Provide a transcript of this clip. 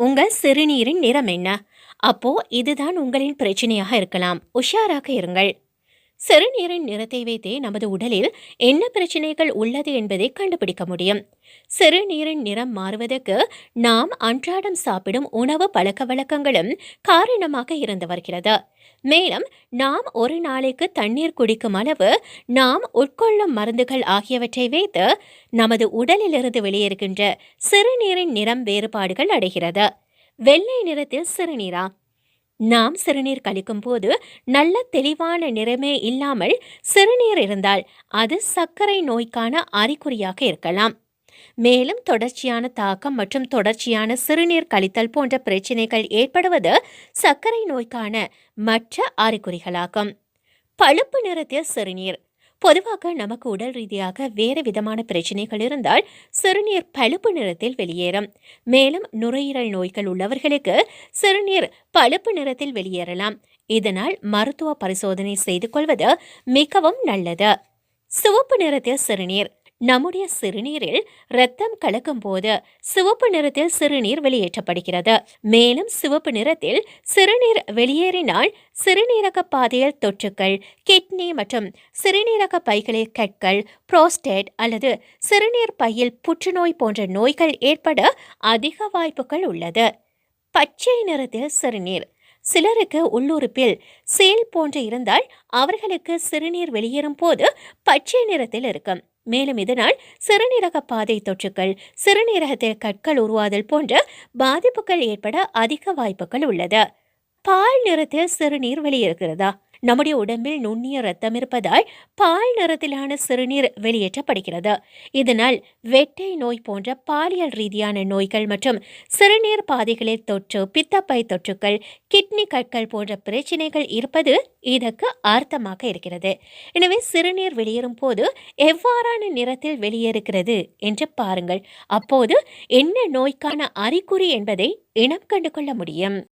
உங்கள் சிறுநீரின் நிறம் என்ன? அப்போ இதுதான் உங்களின் பிரச்சனையாக இருக்கலாம். உஷாராக இருங்கள். சிறுநீரின் நிறத்தை வைத்தே நமது உடலில் என்ன பிரச்சனைகள் உள்ளது என்பதை கண்டுபிடிக்க முடியும். சிறுநீரின் நிறம் மாறுவதற்கு நாம் அன்றாடம் சாப்பிடும் உணவு பழக்க வழக்கங்களும் காரணமாக இருந்து வருகிறது. மேலும் நாம் ஒரு நாளைக்கு தண்ணீர் குடிக்கும் அளவு நாம் உட்கொள்ளும் மருந்துகள் ஆகியவற்றை வைத்து நமது உடலிலிருந்து வெளியேறுகின்ற சிறுநீரின் நிறம் வேறுபாடுகள் அடைகிறது. வெள்ளை நிறத்தில் சிறுநீரா? நாம் சிறுநீர் கழிக்கும் போது நல்ல தெளிவான நிறமே இல்லாமல் சிறுநீர் இருந்தால் அது சர்க்கரை நோய்க்கான அறிகுறியாக இருக்கலாம். மேலும் தொடர்ச்சியான தாக்கம் மற்றும் தொடர்ச்சியான சிறுநீர் கழித்தல் போன்ற பிரச்சினைகள் ஏற்படுவது சர்க்கரை நோய்க்கான மற்ற அறிகுறிகளாகும். பழுப்பு நிறத்தில் சிறுநீர் பொதுவாக நமக்கு உடல் ரீதியாக வேறு விதமான பிரச்சனைகள் இருந்தால் சிறுநீர் பழுப்பு நிறத்தில் வெளியேறும். மேலும் நுரையீரல் நோய்கள் உள்ளவர்களுக்கு சிறுநீர் பழுப்பு நிறத்தில் வெளியேறலாம். இதனால் மருத்துவ பரிசோதனை செய்து கொள்வது மிகவும் நல்லது. சிவப்பு நிறத்தில் சிறுநீர் நம்முடைய சிறுநீரில் இரத்தம் கலக்கும் போது சிவப்பு நிறத்தில் சிறுநீர் வெளியேற்றப்படுகிறது. மேலும் சிவப்பு நிறத்தில் சிறுநீர் வெளியேறினால் சிறுநீரக பாதையில் தொற்றுக்கள் கிட்னி மற்றும் சிறுநீரக பைகளில் கற்கள் புரோஸ்டேட் அல்லது சிறுநீர் பையில் புற்றுநோய் போன்ற நோய்கள் ஏற்பட அதிக வாய்ப்புகள் உள்ளது. பச்சை நிறத்தில் சிறுநீர். சிலருக்கு உள்ளுறுப்பில் சேல் போன்று இருந்தால் அவர்களுக்கு சிறுநீர் வெளியேறும் போது பச்சை நிறத்தில் இருக்கும். மேலும் இதனால் சிறுநீரக பாதை தொற்றுக்கள் சிறுநீரகத்தில் கற்கள் உருவாதல் போன்ற பாதிப்புகள் ஏற்பட அதிக வாய்ப்புகள் உள்ளது. பால் நிறத்தில் சிறுநீர் வெளியிருக்கிறதா நம்முடைய உடம்பில் நுண்ணிய ரத்தம் இருப்பதால் பால் நிறத்திலான சிறுநீர் வெளியேற்றப்படுகிறது. இதனால் வெட்டை நோய் போன்ற பாலியல் ரீதியான நோய்கள் மற்றும் சிறுநீர் பாதைகளில் தொற்று பித்தப்பை தொற்றுக்கள் கிட்னி கற்கள் போன்ற பிரச்சனைகள் இருப்பது இதற்கு அர்த்தமாக இருக்கிறது. எனவே சிறுநீர் வெளியேறும் போது எவ்வாறான நிறத்தில் வெளியேறுகிறது என்று பாருங்கள். அப்போது என்ன நோய்க்கான அறிகுறி என்பதை இனம் கண்டு கொள்ள முடியும்.